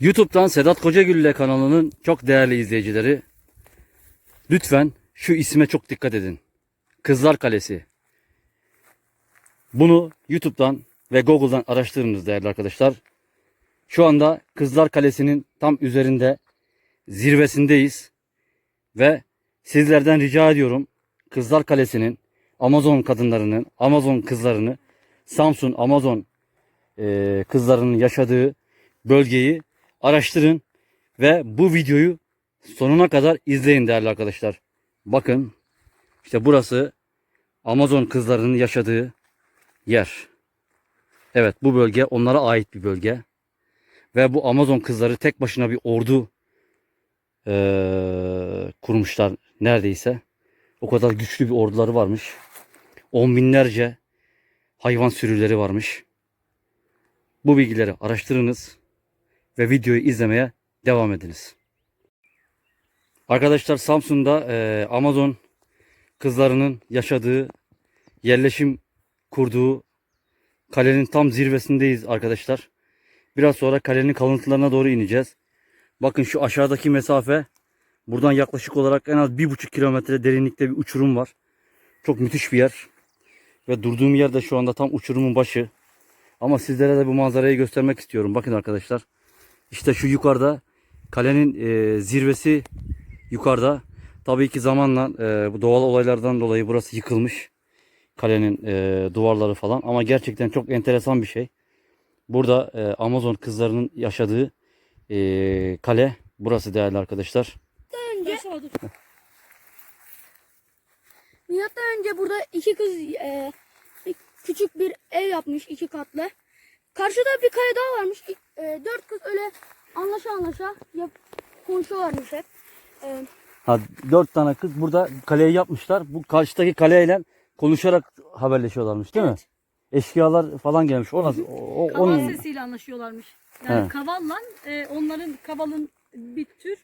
YouTube'dan Sedat Kocagülle kanalının çok değerli izleyicileri lütfen şu isme çok dikkat edin. Kızlar Kalesi. Bunu YouTube'dan ve Google'dan araştırınız değerli arkadaşlar. Şu anda Kızlar Kalesi'nin tam üzerinde zirvesindeyiz ve sizlerden rica ediyorum Kızlar Kalesi'nin Amazon kadınlarının, Amazon kızlarını, Samsun Amazon eee, kızlarının yaşadığı bölgeyi araştırın ve bu videoyu sonuna kadar izleyin değerli arkadaşlar. Bakın işte burası Amazon kızlarının yaşadığı yer. Evet bu bölge onlara ait bir bölge. Ve bu Amazon kızları tek başına bir ordu eee, kurmuşlar neredeyse. O kadar güçlü bir orduları varmış. On binlerce hayvan sürüleri varmış. Bu bilgileri araştırınız ve videoyu izlemeye devam ediniz. Arkadaşlar Samsun'da eee, Amazon kızlarının yaşadığı, yerleşim kurduğu kalenin tam zirvesindeyiz arkadaşlar. Biraz sonra kalenin kalıntılarına doğru ineceğiz. Bakın şu aşağıdaki mesafe buradan yaklaşık olarak en az bir buçuk kilometre derinlikte bir uçurum var. Çok müthiş bir yer. Ve durduğum yer de şu anda tam uçurumun başı. Ama sizlere de bu manzarayı göstermek istiyorum. Bakın arkadaşlar. İşte şu yukarıda kalenin e, zirvesi yukarıda. Tabii ki zamanla e, bu doğal olaylardan dolayı burası yıkılmış. Kalenin e, duvarları falan. Ama gerçekten çok enteresan bir şey. Burada e, Amazon kızlarının yaşadığı e, kale burası değerli arkadaşlar. önce Milattan önce burada iki kız e, küçük bir ev yapmış iki katlı. Karşıda bir kale daha varmış. E, dört kız öyle anlaşa anlaşa yap, konuşuyorlarmış hep. E, Ha, dört tane kız burada kaleyi yapmışlar. Bu karşıdaki kaleyle konuşarak haberleşiyorlarmış değil mi? Evet. Eşkıyalar falan gelmiş. O nasıl? O, o- Kaval onun... sesiyle anlaşıyorlarmış. Yani He. kavalla e, onların kavalın bir tür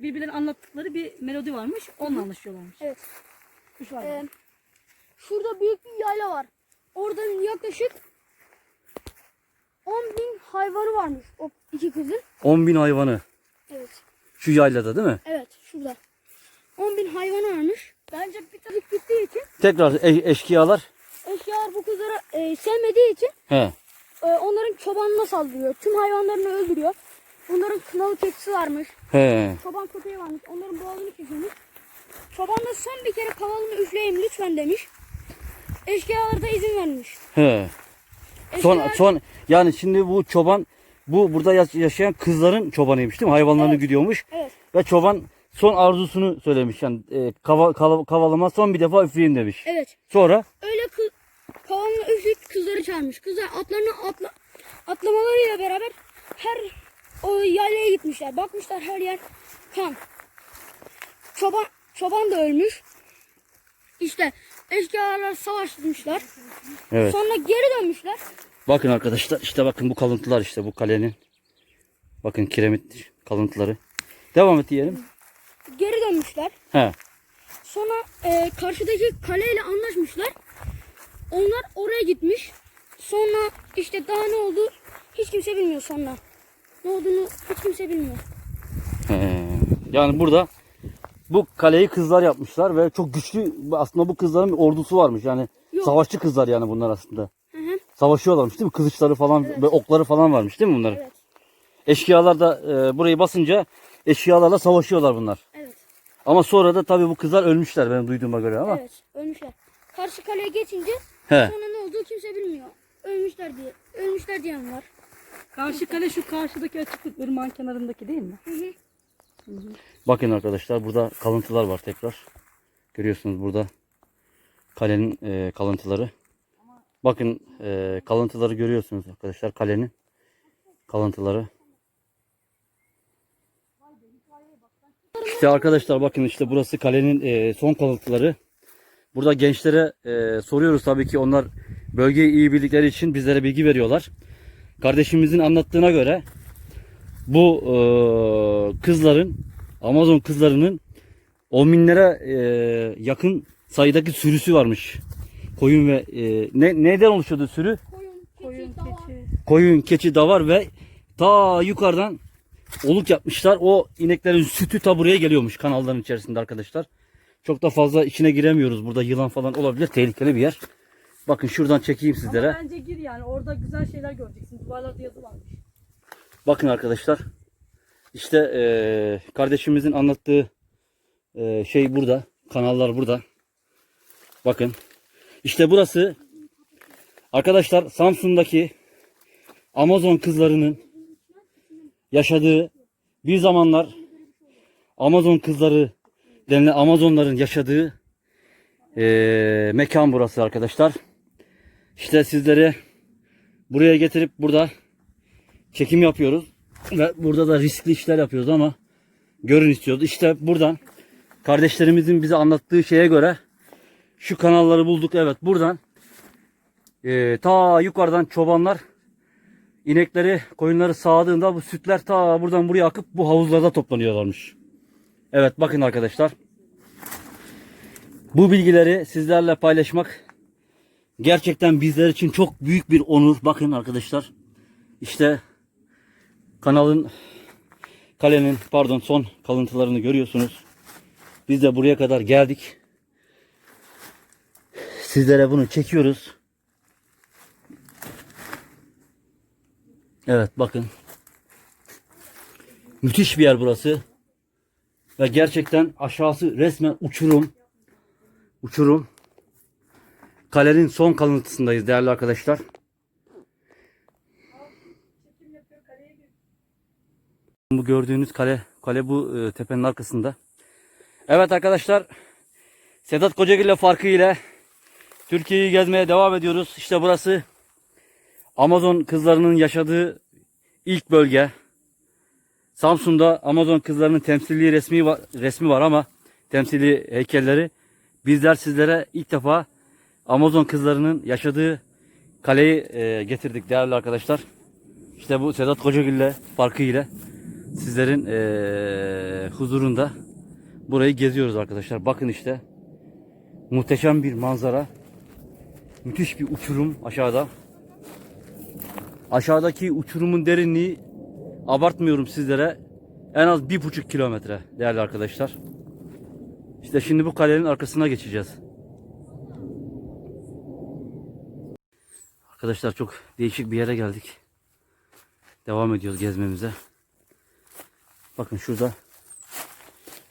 birbirlerine anlattıkları bir melodi varmış. Onunla anlaşıyorlarmış. evet. Kuş var. E, şurada büyük bir yayla var. Oradan yaklaşık 10 bin hayvanı varmış o iki kızın. 10 bin hayvanı. Evet. Şu yaylada değil mi? Evet şurada. 10 bin hayvanı varmış. Bence bir tadık gittiği için Tekrar e- eşkıyalar. eşyalar bu kızları e, sevmediği için He. e, onların çobanına saldırıyor. Tüm hayvanlarını öldürüyor. Bunların kınalı keçisi varmış. He. Çoban köpeği varmış. Onların boğazını kesiyormuş. Çoban da son bir kere kavalını üfleyeyim lütfen demiş. Eşkıyalar da izin vermiş. He. Son Eşkıyalar- son yani şimdi bu çoban bu burada yaş- yaşayan kızların çobanıymış değil mi? Hayvanlarını Evet. güdüyormuş. Evet. Ve çoban son arzusunu söylemiş. Yani e, kava, kava- kavalama son bir defa üfleyeyim demiş. Evet. Sonra Öyle kız kavalını üfleyip kızları çağırmış. Kızlar atlarını atla, atlamalarıyla beraber her o yaylaya gitmişler. Bakmışlar her yer kan. Çoban çoban da ölmüş. İşte eşkıyalar savaşmışlar. evet. Sonra geri dönmüşler. Bakın arkadaşlar işte bakın bu kalıntılar işte bu kalenin. Bakın kiremit kalıntıları. Devam et diyelim. Geri dönmüşler. He. Sonra e, karşıdaki kaleyle anlaşmışlar. Onlar oraya gitmiş. Sonra işte daha ne oldu hiç kimse bilmiyor sonra. Ne olduğunu hiç kimse bilmiyor. He. Yani burada bu kaleyi kızlar yapmışlar ve çok güçlü aslında bu kızların bir ordusu varmış. Yani Yok. savaşçı kızlar yani bunlar aslında. Hı hı. Savaşıyorlarmış değil mi? Kılıçları falan ve okları falan varmış değil mi bunların? Evet. Eşkıyalar da e, burayı basınca eşkıyalarla savaşıyorlar bunlar. Evet. Ama sonra da tabii bu kızlar ölmüşler benim duyduğuma göre ama. Evet. Ölmüşler. Karşı kaleye geçince He. sonra ne olduğu kimse bilmiyor. Ölmüşler diye. Ölmüşler diyen var. Karşı kale şu karşıdaki açıklık ırmağın kenarındaki değil mi? Hı hı. Bakın arkadaşlar burada kalıntılar var tekrar. Görüyorsunuz burada kalenin e, kalıntıları. Bakın e, kalıntıları görüyorsunuz arkadaşlar kalenin kalıntıları. İşte arkadaşlar bakın işte burası kalenin e, son kalıntıları. Burada gençlere e, soruyoruz tabii ki onlar bölgeyi iyi bildikleri için bizlere bilgi veriyorlar. Kardeşimizin anlattığına göre bu e, kızların Amazon kızlarının on binlere e, yakın sayıdaki sürüsü varmış. Koyun ve e, ne neden oluşuyordu sürü? Koyun, keçi, Koyun, davar. keçi. Koyun, keçi, davar ve ta yukarıdan oluk yapmışlar. O ineklerin sütü ta buraya geliyormuş kanalların içerisinde arkadaşlar. Çok da fazla içine giremiyoruz. Burada yılan falan olabilir. Tehlikeli bir yer. Bakın şuradan çekeyim sizlere. Ama bence gir yani orada güzel şeyler göreceksin. Duvarlarda yazı varmış. Bakın arkadaşlar. İşte eee, kardeşimizin anlattığı eee, şey burada. Kanallar burada. Bakın. İşte burası arkadaşlar Samsun'daki Amazon kızlarının yaşadığı bir zamanlar Amazon kızları denilen Amazonların yaşadığı eee, mekan burası arkadaşlar. İşte sizleri buraya getirip burada çekim yapıyoruz. Ve burada da riskli işler yapıyoruz ama görün istiyoruz. İşte buradan kardeşlerimizin bize anlattığı şeye göre şu kanalları bulduk. Evet buradan e, ta yukarıdan çobanlar inekleri koyunları sağdığında bu sütler ta buradan buraya akıp bu havuzlarda toplanıyorlarmış. Evet bakın arkadaşlar. Bu bilgileri sizlerle paylaşmak gerçekten bizler için çok büyük bir onur. Bakın arkadaşlar. İşte kanalın kalenin pardon son kalıntılarını görüyorsunuz. Biz de buraya kadar geldik. Sizlere bunu çekiyoruz. Evet bakın. Müthiş bir yer burası. Ve gerçekten aşağısı resmen uçurum. Uçurum. Kalenin son kalıntısındayız değerli arkadaşlar. Bu gördüğünüz kale, kale bu e, tepenin arkasında. Evet arkadaşlar, Sedat Kocagil ile farkı ile Türkiye'yi gezmeye devam ediyoruz. İşte burası Amazon kızlarının yaşadığı ilk bölge. Samsun'da Amazon kızlarının temsili resmi var, resmi var ama temsili heykelleri. Bizler sizlere ilk defa Amazon kızlarının yaşadığı kaleyi e, getirdik değerli arkadaşlar. İşte bu Sedat Kocagil ile farkı ile sizlerin eee, huzurunda burayı geziyoruz arkadaşlar. Bakın işte muhteşem bir manzara. Müthiş bir uçurum aşağıda. Aşağıdaki uçurumun derinliği abartmıyorum sizlere. En az bir buçuk kilometre değerli arkadaşlar. İşte şimdi bu kalenin arkasına geçeceğiz. Arkadaşlar çok değişik bir yere geldik. Devam ediyoruz gezmemize. Bakın şurada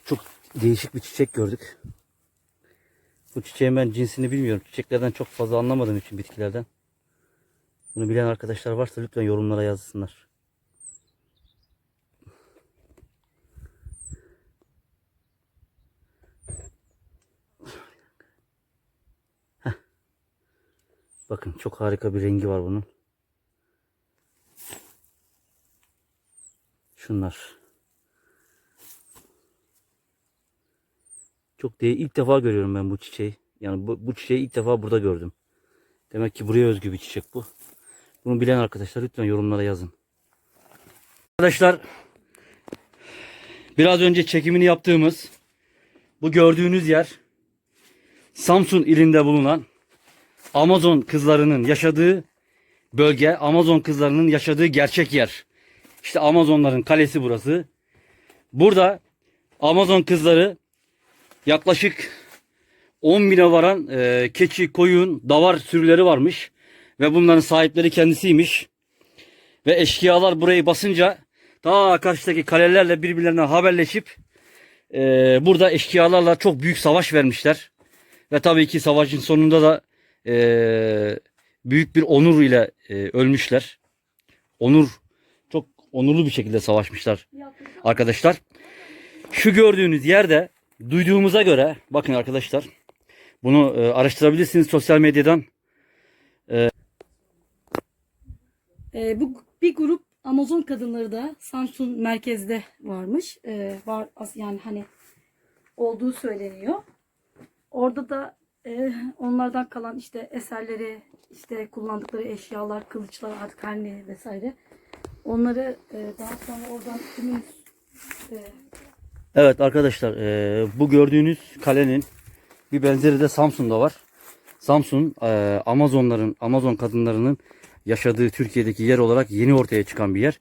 çok değişik bir çiçek gördük. Bu çiçeğin ben cinsini bilmiyorum. Çiçeklerden çok fazla anlamadığım için bitkilerden. Bunu bilen arkadaşlar varsa lütfen yorumlara yazsınlar. Bakın çok harika bir rengi var bunun. Şunlar. Çok değil. ilk defa görüyorum ben bu çiçeği. Yani bu, bu çiçeği ilk defa burada gördüm. Demek ki buraya özgü bir çiçek bu. Bunu bilen arkadaşlar lütfen yorumlara yazın. Arkadaşlar biraz önce çekimini yaptığımız bu gördüğünüz yer Samsun ilinde bulunan Amazon kızlarının yaşadığı bölge, Amazon kızlarının yaşadığı gerçek yer. İşte Amazonların kalesi burası. Burada Amazon kızları yaklaşık 10 bine varan e, keçi, koyun, davar sürüleri varmış. Ve bunların sahipleri kendisiymiş. Ve eşkıyalar burayı basınca ta karşıdaki kalelerle birbirlerine haberleşip e, burada eşkıyalarla çok büyük savaş vermişler. Ve tabii ki savaşın sonunda da e, büyük bir onur ile e, ölmüşler. Onur çok onurlu bir şekilde savaşmışlar arkadaşlar. Şu gördüğünüz yerde duyduğumuza göre bakın arkadaşlar bunu e, araştırabilirsiniz sosyal medyadan. Ee, bu bir grup Amazon kadınları da Samsun merkezde varmış. Ee, var yani hani olduğu söyleniyor. Orada da e, onlardan kalan işte eserleri, işte kullandıkları eşyalar, kılıçlar artık her vesaire. Onları e, daha sonra oradan kimin e, Evet arkadaşlar e, bu gördüğünüz kalenin bir benzeri de Samsun'da var. Samsun e, Amazonların Amazon kadınlarının yaşadığı Türkiye'deki yer olarak yeni ortaya çıkan bir yer.